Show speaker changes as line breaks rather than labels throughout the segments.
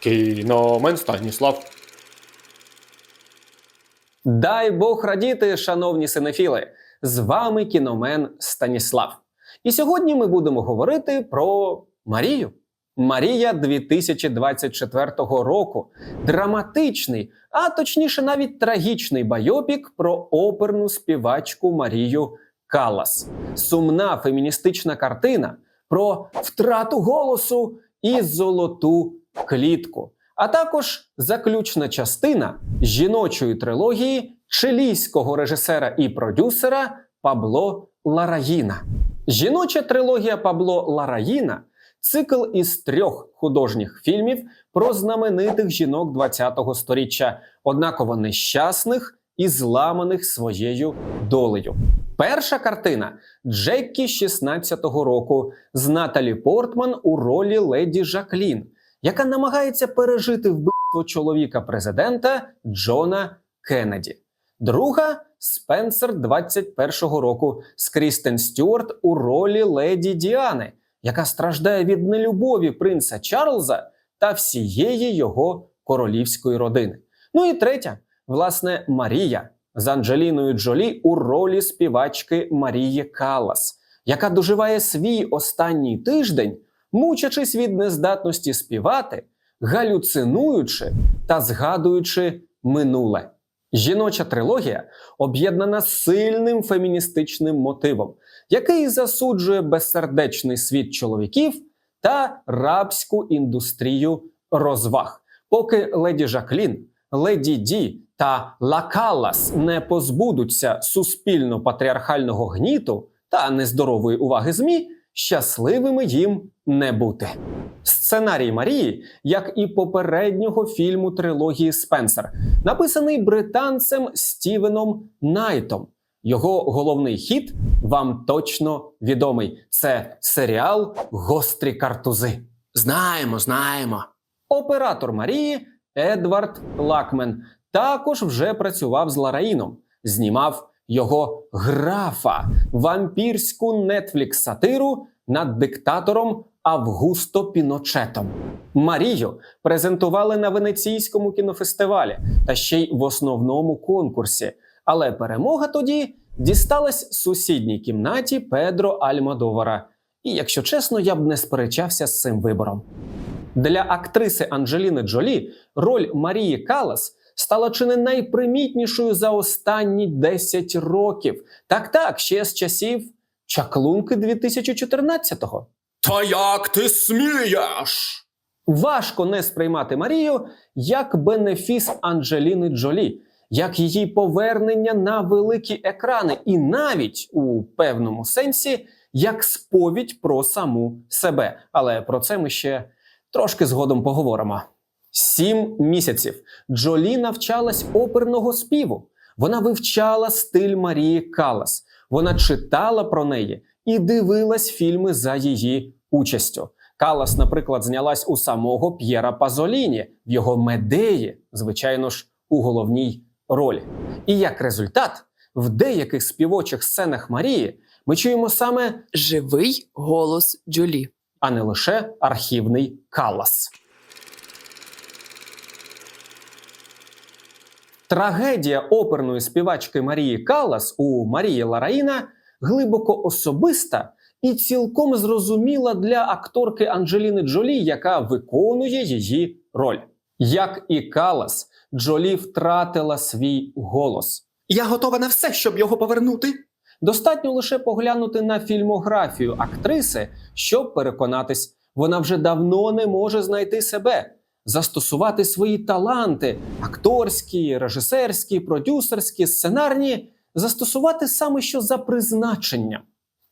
Кіномен Станіслав.
Дай Бог радіти, шановні синефіли! З вами кіномен Станіслав. І сьогодні ми будемо говорити про Марію. Марія 2024 року. Драматичний, а точніше, навіть трагічний байопік про оперну співачку Марію Калас. Сумна феміністична картина про втрату голосу і золоту клітку. А також заключна частина жіночої трилогії чилійського режисера і продюсера Пабло Лараїна. Жіноча трилогія Пабло Лараїна цикл із трьох художніх фільмів про знаменитих жінок ХХ століття, однаково нещасних і зламаних своєю долею. Перша картина Джеккі 16-го року з Наталі Портман у ролі леді Жаклін, яка намагається пережити вбивство чоловіка президента Джона Кеннеді. Друга Спенсер 21-го року з Крістен Стюарт у ролі леді Діани, яка страждає від нелюбові принца Чарльза та всієї його королівської родини. Ну і третя, власне, Марія з Анджеліною Джолі у ролі співачки Марії Калас, яка доживає свій останній тиждень, мучачись від нездатності співати, галюцинуючи та згадуючи минуле. Жіноча трилогія об'єднана сильним феміністичним мотивом, який засуджує безсердечний світ чоловіків та рабську індустрію розваг, поки леді Жаклін, леді Ді та Лакалас не позбудуться суспільно патріархального гніту та нездорової уваги ЗМІ, щасливими їм не бути. Сценарій Марії, як і попереднього фільму трилогії Спенсер, написаний британцем Стівеном Найтом. Його головний хіт вам точно відомий. Це серіал Гострі картузи.
Знаємо, знаємо.
Оператор Марії Едвард Лакмен також вже працював з Лараїном, знімав його графа, вампірську нетфлікс-сатиру над диктатором Августо Піночетом. Марію презентували на венеційському кінофестивалі та ще й в основному конкурсі. Але перемога тоді дісталась сусідній кімнаті Педро Альмодовара. І якщо чесно, я б не сперечався з цим вибором. Для актриси Анджеліни Джолі роль Марії Калас стала чи не найпримітнішою за останні 10 років. Так так, ще з часів чаклунки 2014-го.
Та як ти смієш?
Важко не сприймати Марію як бенефіс Анджеліни Джолі, як її повернення на великі екрани, і навіть у певному сенсі як сповідь про саму себе. Але про це ми ще трошки згодом поговоримо. Сім місяців Джолі навчалась оперного співу. Вона вивчала стиль Марії Калас. Вона читала про неї і дивилась фільми за її участю. Калас, наприклад, знялась у самого П'єра Пазоліні в його медеї, звичайно ж, у головній ролі. І як результат, в деяких співочих сценах Марії ми чуємо саме,
Живий голос Джолі.
а не лише архівний Калас. Трагедія оперної співачки Марії Калас у Марії Лараїна глибоко особиста і цілком зрозуміла для акторки Анджеліни Джолі, яка виконує її роль. Як і Калас, Джолі втратила свій голос.
Я готова на все, щоб його повернути.
Достатньо лише поглянути на фільмографію актриси, щоб переконатись, вона вже давно не може знайти себе, застосувати свої таланти акторські, режисерські, продюсерські, сценарні, застосувати саме що за призначенням.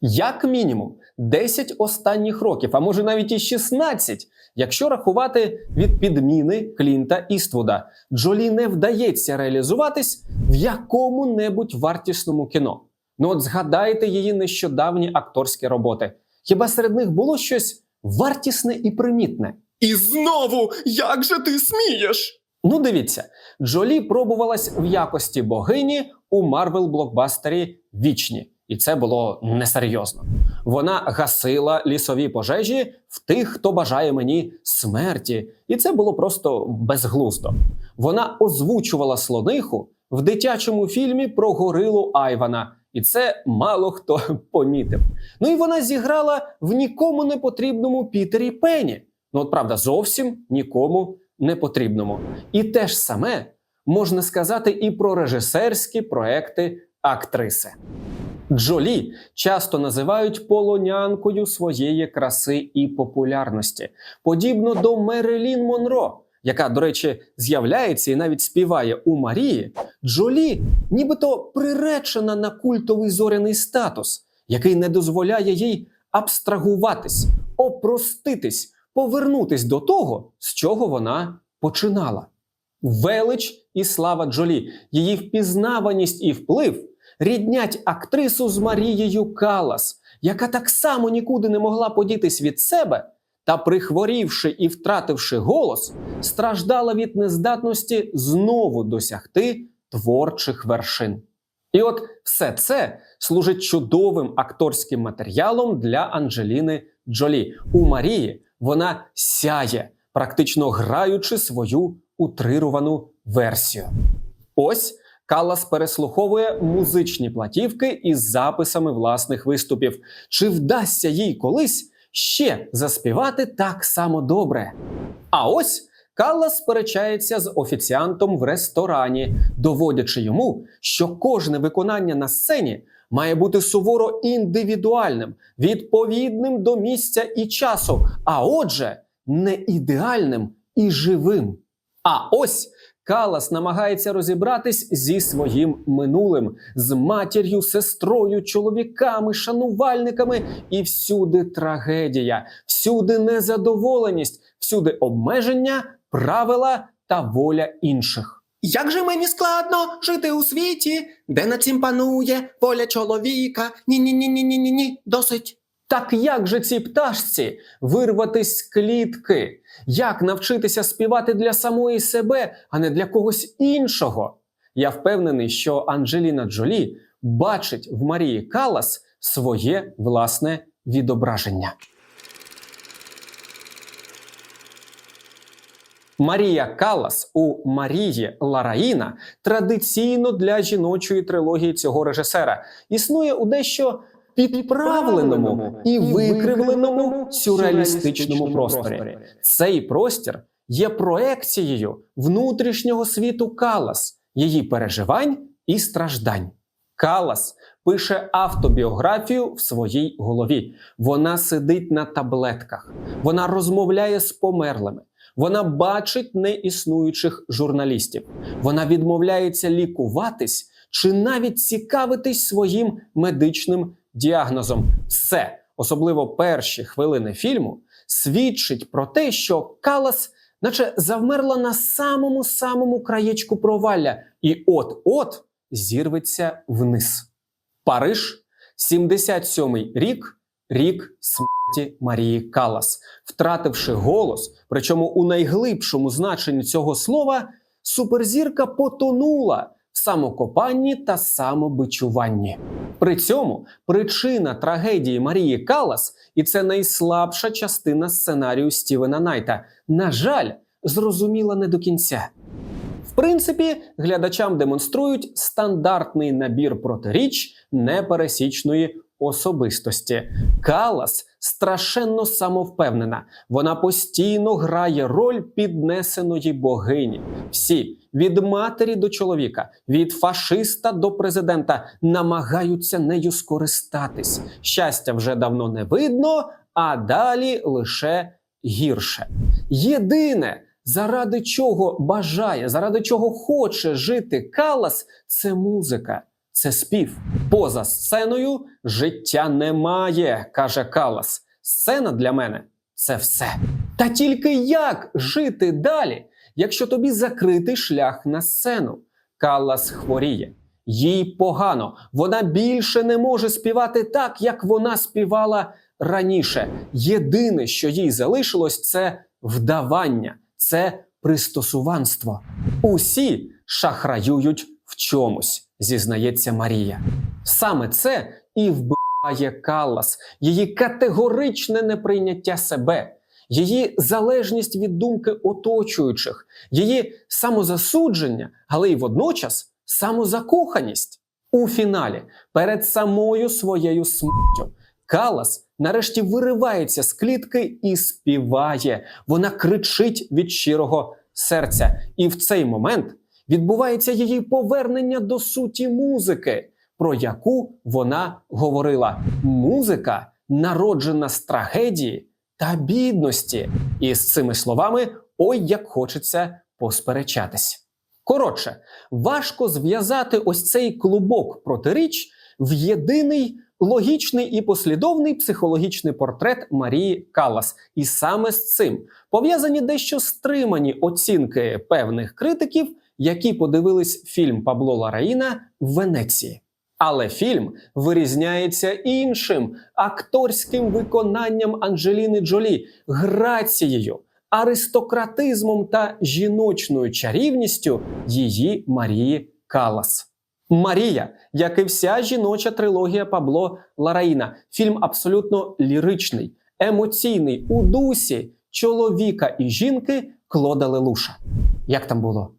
Як мінімум 10 останніх років, а може навіть і 16, якщо рахувати від підміни Клінта Іствуда, Джолі не вдається реалізуватись в якому-небудь вартісному кіно. Ну от згадайте її нещодавні акторські роботи. Хіба серед них було щось вартісне і примітне?
І знову, як же ти смієш?
Ну, дивіться, Джолі пробувалась в якості богині у Марвел блокбастері Вічні, і це було несерйозно. Вона гасила лісові пожежі в тих, хто бажає мені смерті, і це було просто безглуздо. Вона озвучувала слониху в дитячому фільмі про горилу Айвана, і це мало хто помітив. Ну і вона зіграла в нікому не потрібному Пітері Пені. Ну, от правда, зовсім нікому не потрібному. І те ж саме можна сказати і про режисерські проекти актриси. Джолі часто називають полонянкою своєї краси і популярності, подібно до Мерилін Монро, яка, до речі, з'являється і навіть співає у Марії. Джолі нібито приречена на культовий зоряний статус, який не дозволяє їй абстрагуватись, опроститись, повернутись до того, з чого вона починала. Велич і слава Джолі, її впізнаваність і вплив ріднять актрису з Марією Калас, яка так само нікуди не могла подітись від себе, та, прихворівши і втративши голос, страждала від нездатності знову досягти творчих вершин. І от все це служить чудовим акторським матеріалом для Анджеліни Джолі. У Марії вона сяє, практично граючи свою утрирувану версію. Ось Каллас переслуховує музичні платівки із записами власних виступів. Чи вдасться їй колись ще заспівати так само добре? А ось Каллас сперечається з офіціантом в ресторані, доводячи йому, що кожне виконання на сцені має бути суворо індивідуальним, відповідним до місця і часу, а отже, не ідеальним і живим. А ось Калас намагається розібратись зі своїм минулим, з матір'ю, сестрою, чоловіками, шанувальниками, і всюди трагедія, всюди незадоволеність, всюди обмеження, правила та воля інших.
Як же мені складно жити у світі, де над цим панує воля чоловіка? Ні, ні, ні, ні, ні, ні, ні, досить.
Так як же цій пташці вирватись з клітки? Як навчитися співати для самої себе, а не для когось іншого? Я впевнений, що Анджеліна Джолі бачить в Марії Калас своє власне відображення. Марія Калас у Марії Лараїна традиційно для жіночої трилогії цього режисера існує у дещо підправленому і викривленому сюрреалістичному просторі. Цей простір є проекцією внутрішнього світу Калас, її переживань і страждань. Калас пише автобіографію в своїй голові. Вона сидить на таблетках, вона розмовляє з померлими. Вона бачить неіснуючих журналістів. Вона відмовляється лікуватись чи навіть цікавитись своїм медичним діагнозом. Все, особливо перші хвилини фільму, свідчить про те, що Калас, наче завмерла на самому самому краєчку провалля, і от-от зірветься вниз. Париж, 77-й рік, рік смерті Марії Калас. Втративши голос, причому у найглибшому значенні цього слова, суперзірка потонула самокопанні та самобичуванні. При цьому причина трагедії Марії Калас, і це найслабша частина сценарію Стівена Найта, на жаль, зрозуміла не до кінця. В принципі, глядачам демонструють стандартний набір протиріч непересічної особистості. Калас страшенно самовпевнена. Вона постійно грає роль піднесеної богині. Всі від матері до чоловіка, від фашиста до президента намагаються нею скористатись. Щастя вже давно не видно, а далі лише гірше. Єдине, заради чого бажає, заради чого хоче жити Калас, це музика, це спів. Поза сценою життя немає, каже Калас. Сцена для мене це все. Та тільки як жити далі, якщо тобі закритий шлях на сцену? Калас хворіє. Їй погано. Вона більше не може співати так, як вона співала раніше. Єдине, що їй залишилось, це вдавання, це пристосуванство. Усі шахраюють в чомусь, зізнається Марія. Саме це і вбиває Ає Каллас, її категоричне неприйняття себе, її залежність від думки оточуючих, її самозасудження, але й водночас самозакоханість. У фіналі перед самою своєю смертю Калас нарешті виривається з клітки і співає. Вона кричить від щирого серця. І в цей момент відбувається її повернення до суті музики, про яку вона говорила. Музика народжена з трагедії та бідності. І з цими словами ой як хочеться посперечатись. Коротше, важко зв'язати ось цей клубок протиріч в єдиний логічний і послідовний психологічний портрет Марії Каллас. І саме з цим пов'язані дещо стримані оцінки певних критиків, які подивились фільм Пабло Лараїна в Венеції. Але фільм вирізняється іншим акторським виконанням Анджеліни Джолі, грацією, аристократизмом та жіночною чарівністю її Марії Калас. Марія, як і вся жіноча трилогія Пабло Лараїна, фільм абсолютно ліричний, емоційний у дусі чоловіка і жінки Клода Лелуша. Як там було?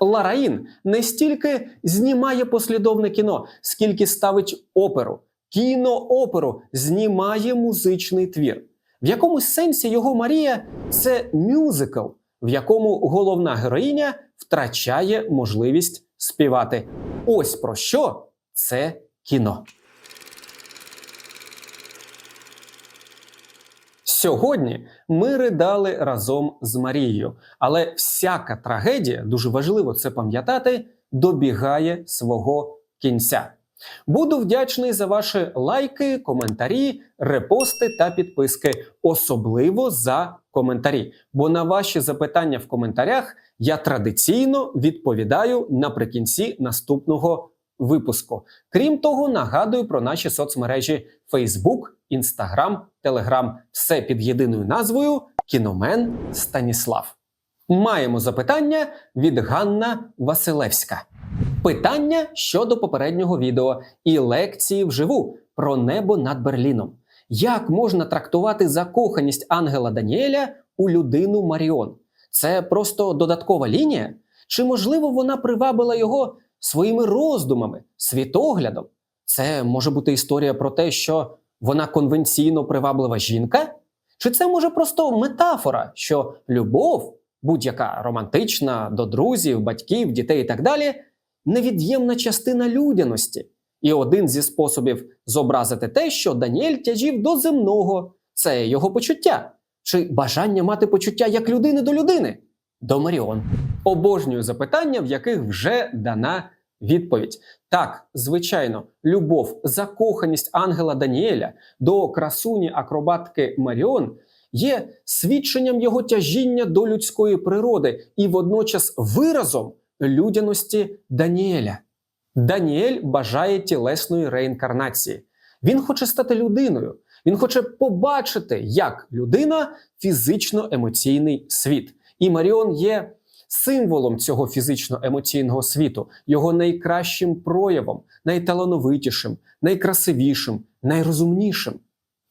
Лараїн не стільки знімає послідовне кіно, скільки ставить оперу. Кінооперу знімає музичний твір. В якомусь сенсі його Марія це мюзикл, в якому головна героїня втрачає можливість співати. Ось про що це кіно. Сьогодні ми ридали разом з Марією, але всяка трагедія, дуже важливо це пам'ятати, добігає свого кінця. Буду вдячний за ваші лайки, коментарі, репости та підписки, особливо за коментарі. Бо на ваші запитання в коментарях я традиційно відповідаю наприкінці наступного випуску. Крім того, нагадую про наші соцмережі Facebook, Instagram, Telegram. Все під єдиною назвою Кіномен Станіслав. Маємо запитання від Ганна Василевська. Питання щодо попереднього відео і лекції вживу про небо над Берліном. Як можна трактувати закоханість Ангела Даніеля у людину Маріон? Це просто додаткова лінія? Чи можливо вона привабила його своїми роздумами, світоглядом? Це може бути історія про те, що вона конвенційно приваблива жінка? Чи це може просто метафора, що любов, будь-яка романтична до друзів, батьків, дітей і так далі, невід'ємна частина людяності? І один зі способів зобразити те, що Даніель тяжів до земного, це його почуття, чи бажання мати почуття як людини до людини, до Маріон. Обожнюю запитання, в яких вже дана відповідь. Так, звичайно, любов, закоханість ангела Даніеля до красуні акробатки Маріон є свідченням його тяжіння до людської природи і водночас виразом людяності Даніеля. Даніель бажає тілесної реінкарнації. Він хоче стати людиною. Він хоче побачити, як людина фізично-емоційний світ. І Маріон є символом цього фізично-емоційного світу, його найкращим проявом, найталановитішим, найкрасивішим, найрозумнішим.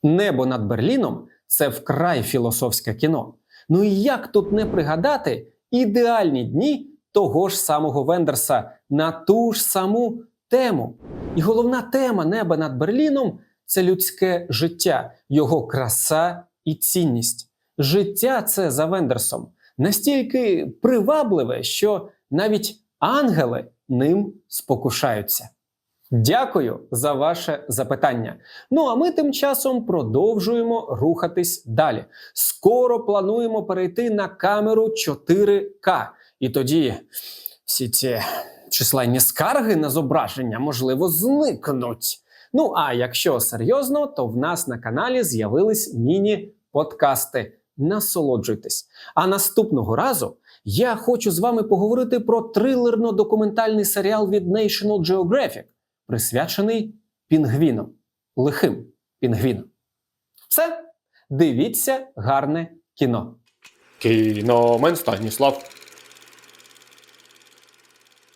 Небо над Берліном це вкрай філософське кіно. Ну і як тут не пригадати ідеальні дні того ж самого Вендерса на ту ж саму тему? І головна тема неба над Берліном це людське життя, його краса і цінність. Життя це за Вендерсом настільки привабливе, що навіть ангели ним спокушаються. Дякую за ваше запитання. Ну а ми тим часом продовжуємо рухатись далі. Скоро плануємо перейти на камеру 4К. І тоді всі ці численні скарги на зображення, можливо, зникнуть. Ну а якщо серйозно, то в нас на каналі з'явились міні-подкасти. Насолоджуйтесь. А наступного разу я хочу з вами поговорити про трилерно-документальний серіал від National Geographic, присвячений пінгвінам, лихим пінгвінам. Все, дивіться гарне кіно.
Кіномен Станіслав.